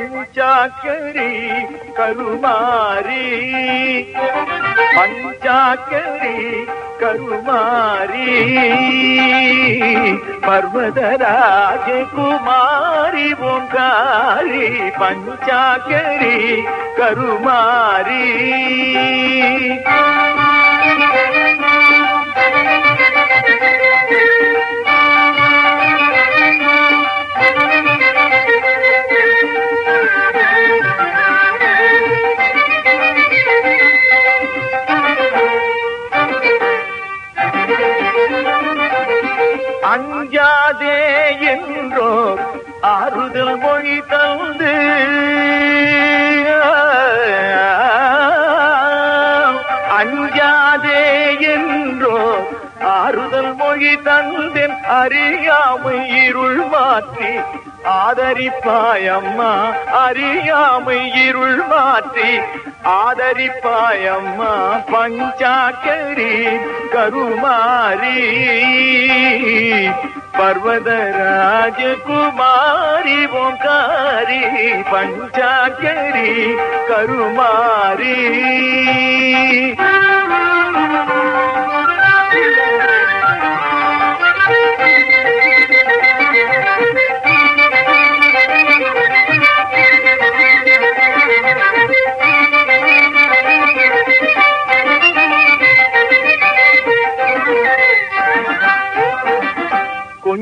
பஞ்சாக்கரி கருமாரி பஞ்சாக்கரி கருமாரி பர்வதராஜகுமாரி ஓங்காரி பஞ்சாக்கரி கருமாரி அஞ்சாதே என்றோ ஆறுதல் மொழி தந்து. அஞ்சாதே என்றோ ஆறுதல் மொழி தந்தேன் அறியாமை இருள் மாற்றி. ஆதரிப்பாயம்மா அறியாமை இருள் மாற்றி. ஆதரிப்பாயம்மா பஞ்சாக்கரி கருமாரி பர்வதராஜகுமாரி ஓங்காரி பஞ்சாக்கரி கருமாரி.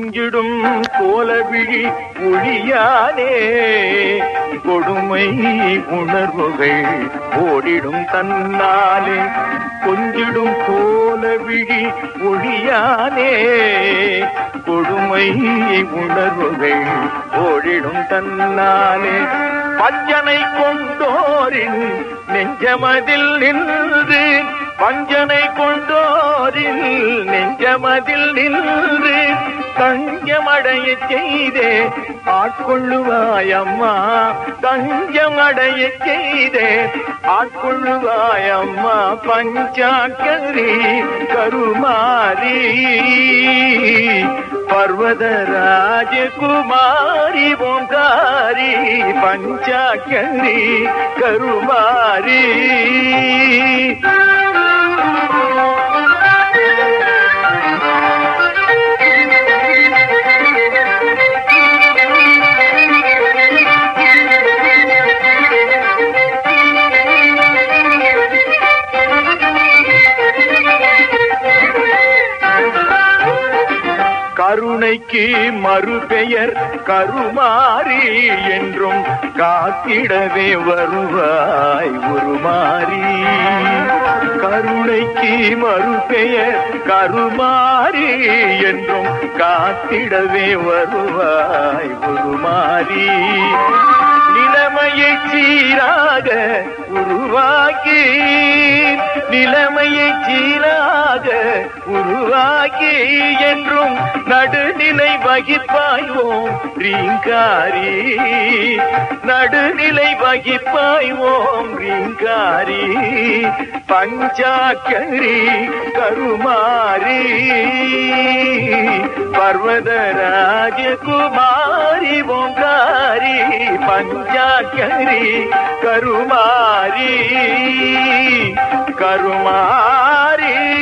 கொஞ்சிடும் கோலவிழி ஒழியானே. கொடுமை உணர்வுகள் ஓடிடும் தன்னாலே. கொஞ்சிடும் கோலவிழி ஒழியானே. கொடுமை உணர்வுகள் ஓடிடும் தன்னாலே. பஞ்சனை கொண்டோரின் நெஞ்சமதில் நின்று. பஞ்சனை கொண்டோரில் நெஞ்சமதில் நின்று. தஞ்சமடைய செய்தே ஆட்கொள்ளுவாயம்மா. தஞ்சமடைய செய்தே ஆட்கொள்ளுவாயம்மா. பஞ்சாக்கரி கருமாரி பர்வதராஜகுமாரி ஓங்காரி பஞ்சாக்கரி கருமாரி. கருணைக்கு மறுபெயர் கருமாறி என்றும் காத்திடவே வருவாய் உருமாறி. கருணைக்கு மறுபெயர் கருமாறி என்றும் காத்திடவே வருவாய் உருமாறி. நிலைமையை சீராக உருவாக்கி நிலைமையை சீராக உருவாகி என்றும் நடுநிலை வகிப்பாய்வோம். ரீங்காரி நடுநிலை வகிப்பாய்வோம். ரீங்காரி பஞ்சாக்கரி கருமாரி பர்வதராஜகுமாரி ஓங்காரி பஞ்சாக்கரி கருமாரி கருமாரி.